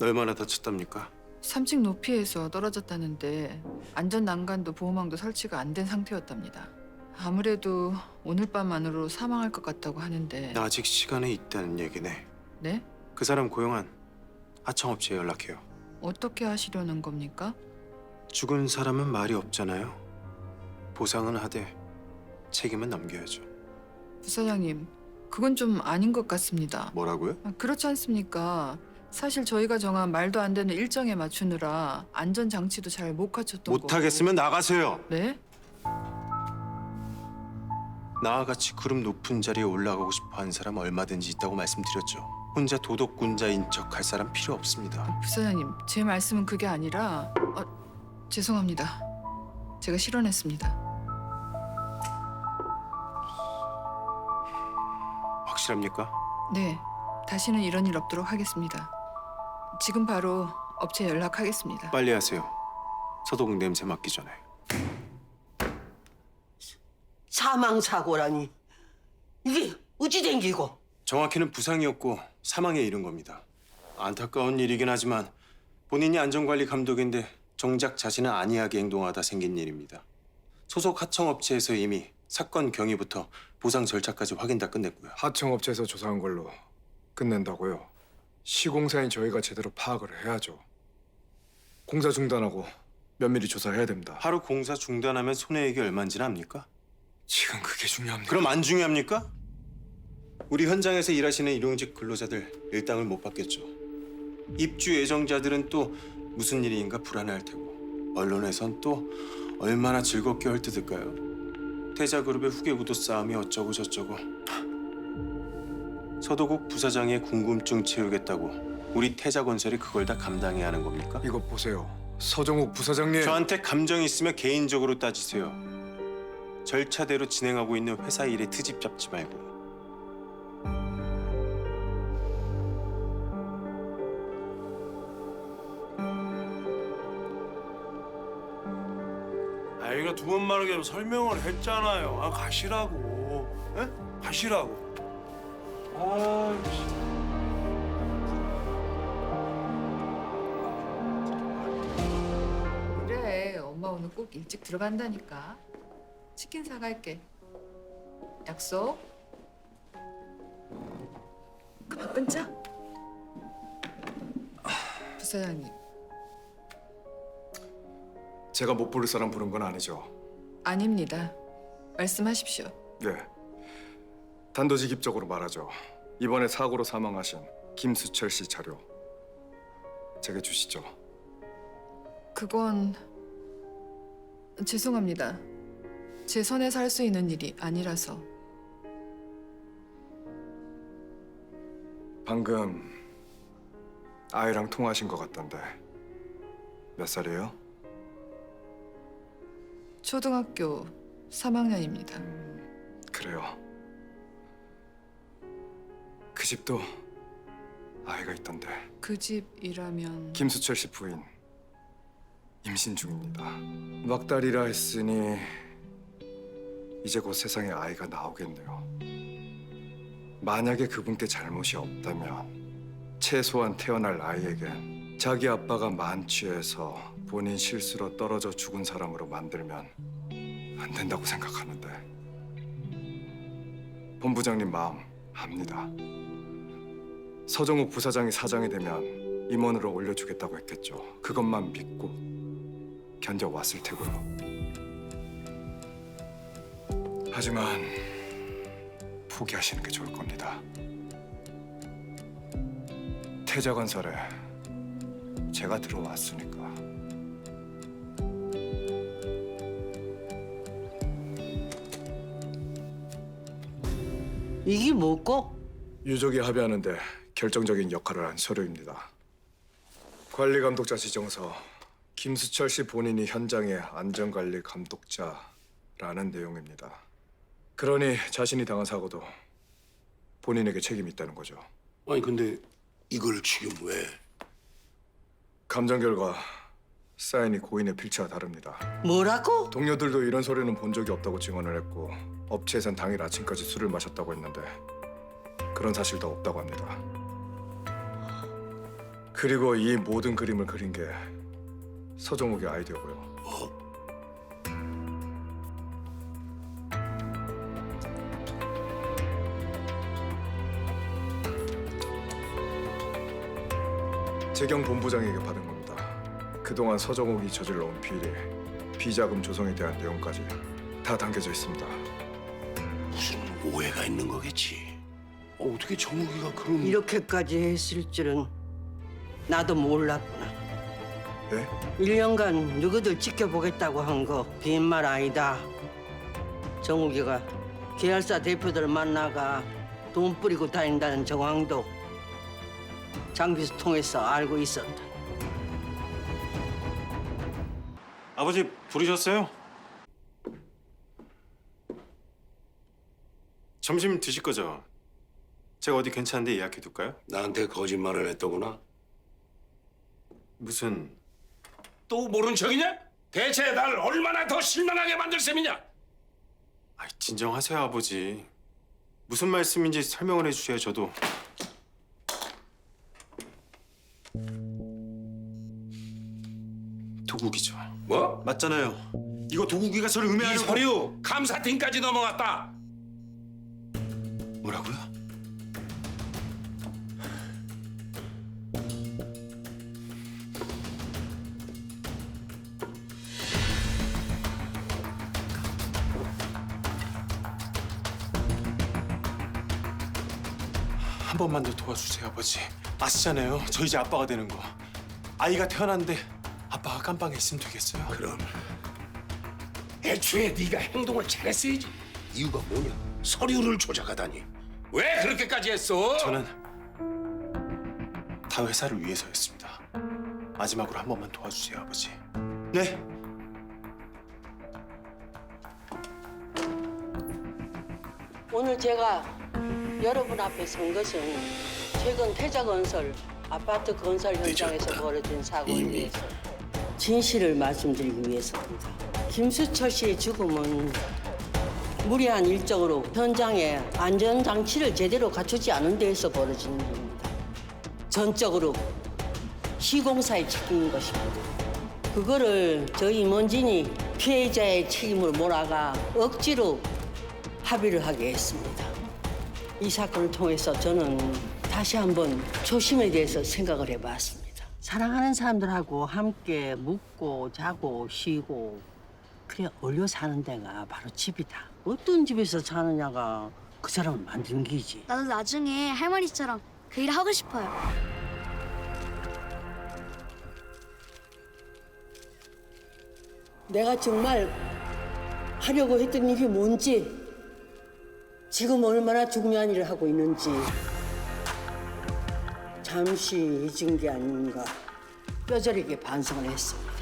얼마나 다쳤답니까? 3층 높이에서 떨어졌다는데 안전 난간도 보호망도 설치가 안 된 상태였답니다. 아무래도 오늘 밤 안으로 사망할 것 같다고 하는데 아직 시간이 있다는 얘기네. 네? 그 사람 고용한 하청업체에 연락해요. 어떻게 하시려는 겁니까? 죽은 사람은 말이 없잖아요. 보상은 하되 책임은 넘겨야죠. 부사장님, 그건 좀 아닌 것 같습니다. 뭐라고요? 아, 그렇지 않습니까? 사실 저희가 정한 말도 안 되는 일정에 맞추느라 안전 장치도 잘 못 갖췄던 거고. 못하겠으면 나가세요. 네? 나와 같이 그룹 높은 자리에 올라가고 싶어 하는 사람 얼마든지 있다고 말씀드렸죠. 혼자 도덕군자인 척 할 사람 필요 없습니다. 부사장님, 제 말씀은 그게 아니라 어, 죄송합니다. 제가 실언했습니다. 확실합니까? 네, 다시는 이런 일 없도록 하겠습니다. 지금 바로 업체 연락하겠습니다. 빨리 하세요. 서도국 냄새 맡기 전에. 사망 사고라니 이게 어찌 된 기고? 정확히는 부상이었고 사망에 이른 겁니다. 안타까운 일이긴 하지만 본인이 안전관리 감독인데 정작 자신은 안이하게 행동하다 생긴 일입니다. 소속 하청업체에서 이미 사건 경위부터 보상 절차까지 확인 다 끝냈고요. 하청업체에서 조사한 걸로 끝낸다고요. 시공사인 저희가 제대로 파악을 해야죠. 공사 중단하고 면밀히 조사해야 됩니다. 하루 공사 중단하면 손해액이 얼마인지는 압니까? 지금 그게 중요합니다. 그럼 안 중요합니까? 우리 현장에서 일하시는 일용직 근로자들 일당을 못 받겠죠. 입주 예정자들은 또 무슨 일인가 불안해할 테고 언론에선 또 얼마나 즐겁게 헐뜯을까요? 태자그룹의 후계구도 싸움이 어쩌고 저쩌고 서도국 부사장의 궁금증 채우겠다고 우리 태자건설이 그걸 다 감당해야 하는 겁니까? 이거 보세요. 서정욱 부사장님. 저한테 감정이 있으면 개인적으로 따지세요. 절차대로 진행하고 있는 회사 일에 트집 잡지 말고. 아이가 두 번 말하게 설명을 했잖아요. 아 가시라고. 에? 가시라고. 아, 그래, 엄마 오늘 꼭 일찍 들어간다니까. 치킨 사갈게. 약속. 그만 끊자. 부사장님, 제가 못 부를 사람 부른 건 아니죠. 아닙니다. 말씀하십시오. 네. 단도직입적으로 말하죠. 이번에 사고로 사망하신 김수철 씨 자료 제게 주시죠. 그건 죄송합니다. 제 손에서 할 수 있는 일이 아니라서. 방금 아이랑 통화하신 것 같던데 몇 살이에요? 초등학교 3학년입니다. 그래요. 그 집도 아이가 있던데 그 집이라면 김수철 씨 부인 임신 중입니다. 막달이라 했으니 이제 곧 세상에 아이가 나오겠네요. 만약에 그분께 잘못이 없다면 최소한 태어날 아이에겐 자기 아빠가 만취해서 본인 실수로 떨어져 죽은 사람으로 만들면 안 된다고 생각하는데 본부장님 마음 압니다. 서정욱 부사장이 사장이 되면 임원으로 올려주겠다고 했겠죠. 그것만 믿고 견뎌왔을 테고요. 하지만 포기하시는 게 좋을 겁니다. 태자건설에 제가 들어왔으니까. 이게 뭐고? 유족이 합의하는데 결정적인 역할을 한 서류입니다. 관리 감독자 지정서 김수철 씨 본인이 현장의 안전관리 감독자라는 내용입니다. 그러니 자신이 당한 사고도 본인에게 책임이 있다는 거죠. 아니 근데 이걸 지금 왜? 감정 결과 사인이 고인의 필체와 다릅니다. 뭐라고? 동료들도 이런 소리는 본 적이 없다고 증언을 했고 업체에선 당일 아침까지 술을 마셨다고 했는데 그런 사실도 없다고 합니다. 그리고 이 모든 그림을 그린 게 서정욱의 아이디어고요. 재경 본부장에게 받은 겁니다. 그동안 서정욱이 저질러온 비리, 비자금 조성에 대한 내용까지 다 담겨져 있습니다. 오해가 있는 거겠지. 어, 어떻게 정욱이가 그런 이렇게까지 했을 줄은 나도 몰랐구나. 네? 1년간 누구들 지켜보겠다고 한 거 빈말 아니다. 정욱이가 계열사 대표들 만나가 돈 뿌리고 다닌다는 정황도 장비수 통해서 알고 있었다. 아버지 부르셨어요? 점심 드실 거죠? 제가 어디 괜찮은데 예약해 둘까요? 나한테 거짓말을 했더구나. 무슨 또 모른 척이냐? 대체 날 얼마나 더 실망하게 만들 셈이냐? 아, 진정하세요 아버지. 무슨 말씀인지 설명을 해주셔야 저도. 도국이죠. 뭐? 맞잖아요. 이거 도국이가 저를 이 음해하려고. 서류 감사팀까지 넘어갔다. 뭐라고요? 한 번만 더 도와주세요, 아버지. 아시잖아요. 저 이제 아빠가 되는 거. 아이가 태어났는데 아빠가 깜빵에 있으면 되겠어요? 그럼 애초에 네가 행동을 잘했어야지. 이유가 뭐냐? 서류를 조작하다니. 왜 그렇게까지 했어? 저는 다 회사를 위해서였습니다. 마지막으로 한 번만 도와주세요, 아버지. 네. 오늘 제가 여러분 앞에 선 것은 최근 태자 건설 아파트 건설 현장에서 늦었다. 벌어진 사고에 이미. 대해서 진실을 말씀드리기 위해서입니다. 김수철 씨의 죽음은 무리한 일정으로 현장에 안전장치를 제대로 갖추지 않은 데에서 벌어진 일입니다. 전적으로 시공사의 책임인 것입니다. 그거를 저희 임원진이 피해자의 책임으로 몰아가 억지로 합의를 하게 했습니다. 이 사건을 통해서 저는 다시 한번 초심에 대해서 생각을 해봤습니다. 사랑하는 사람들하고 함께 묵고 자고 쉬고 그래 어울려 사는 데가 바로 집이다. 어떤 집에서 사느냐가 그 사람을 만드는 기지. 나도 나중에 할머니처럼 그 일 하고 싶어요. 내가 정말 하려고 했던 일이 뭔지, 지금 얼마나 중요한 일을 하고 있는지 잠시 잊은 게 아닌가 뼈저리게 반성을 했습니다.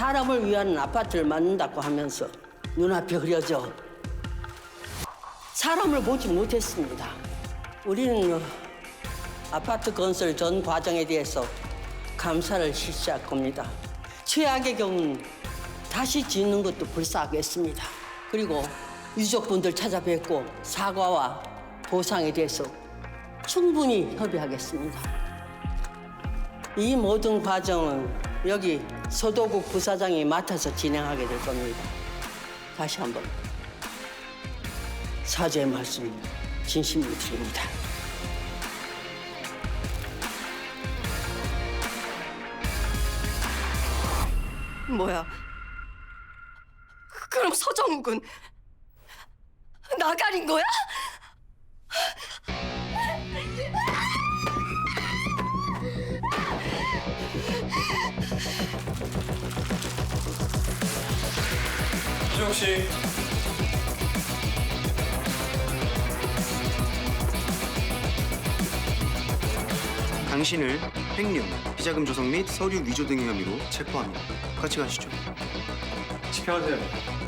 사람을 위한 아파트를 만든다고 하면서 눈앞에 흐려져 사람을 보지 못했습니다. 우리는 아파트 건설 전 과정에 대해서 감사를 실시할 겁니다. 최악의 경우는 다시 짓는 것도 불사하겠습니다. 그리고 유족분들 찾아뵙고 사과와 보상에 대해서 충분히 협의하겠습니다. 이 모든 과정은 여기 서도국 부사장이 맡아서 진행하게 될 겁니다. 다시 한번 사죄의 말씀 진심으로 드립니다. 뭐야? 그럼 서정욱은 나가린 거야? 수정 씨. 당신을 횡령, 비자금 조성 및 서류 위조 등의 혐의로 체포합니다. 같이 가시죠. 지켜하세요.